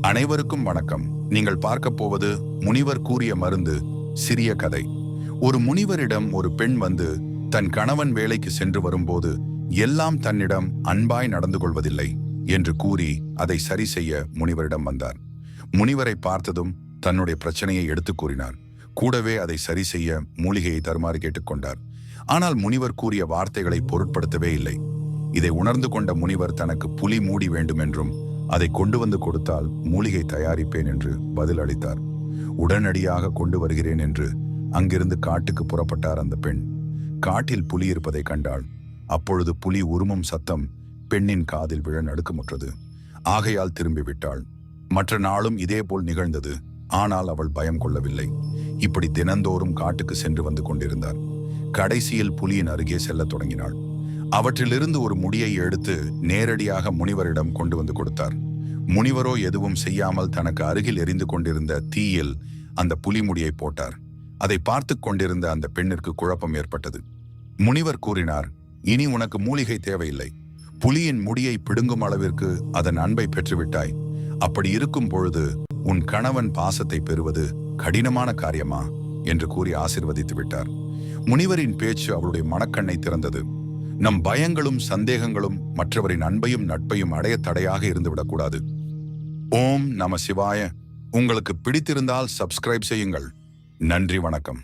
அனைவருக்கும் வணக்கம். நீங்கள் பார்க்க போவது முனிவர் கூறிய மருந்து சிறிய கதை. ஒரு முனிவரிடம் ஒரு பெண் வந்து தன் கணவன் வேலைக்கு சென்று வரும்போது எல்லாம் தன்னிடம் அன்பாய் நடந்து கொள்வதில்லை என்று கூறி அதை சரி செய்ய முனிவரிடம் வந்தார். முனிவரை பார்த்ததும் தன்னுடைய பிரச்சனையை எடுத்துக் கூறினார். கூடவே அதை சரி செய்ய மூலிகையை தருமாறு கேட்டுக்கொண்டார். ஆனால் முனிவர் கூறிய வார்த்தைகளை பொருட்படுத்தவே இல்லை. இதை உணர்ந்து கொண்ட முனிவர் தனக்கு புலி மூடி வேண்டும் என்றும் அதை கொண்டு வந்து கொடுத்தால் மூலிகை தயாரிப்பேன் என்று பதில் அளித்தார். உடனடியாக கொண்டு வருகிறேன் என்று அங்கிருந்து காட்டுக்கு புறப்பட்டார் அந்த பெண். காட்டில் புலி இருப்பதை கண்டாள். அப்பொழுது புலி உருமும் சத்தம் பெண்ணின் காதில் விழ நடுக்கமுற்றது. ஆகையால் திரும்பி விட்டாள் மற்ற நாளும் இதேபோல் நிகழ்ந்தது. ஆனால் அவள் பயம் கொள்ளவில்லை. இப்படி தினந்தோறும் காட்டுக்கு சென்று வந்து கொண்டிருந்தார். கடைசியில் புலியின் அருகே செல்லத் தொடங்கினாள். அவற்றிலிருந்து ஒரு முடியை எடுத்து நேரடியாக முனிவரிடம் கொண்டு வந்து கொடுத்தார். முனிவரோ எதுவும் செய்யாமல் தனக்கு அருகில் எரிந்து கொண்டிருந்த தீயில் அந்த புலி முடியை போட்டார். அதை பார்த்து கொண்டிருந்த அந்த பெண்ணிற்கு குழப்பம் ஏற்பட்டது. முனிவர் கூறினார் இனி உனக்கு மூலிகை தேவையில்லை. புலியின் முடியை பிடுங்கும் அளவிற்கு அதன் அன்பை பெற்றுவிட்டாய். அப்படி இருக்கும் பொழுது உன் கணவன் பாசத்தை பெறுவது கடினமான காரியமா? என்று கூறி ஆசிர்வதித்து விட்டார். முனிவரின் பேச்சு அவருடைய மனக்கண்ணை திறந்தது. நம் பயங்களும் சந்தேகங்களும் மற்றவரின் அன்பையும் நட்பையும் அடைய தடையாக இருந்துவிடக்கூடாது. ஓம் நம சிவாய. உங்களுக்கு பிடித்திருந்தால் சப்ஸ்கிரைப் செய்யுங்கள். நன்றி வணக்கம்.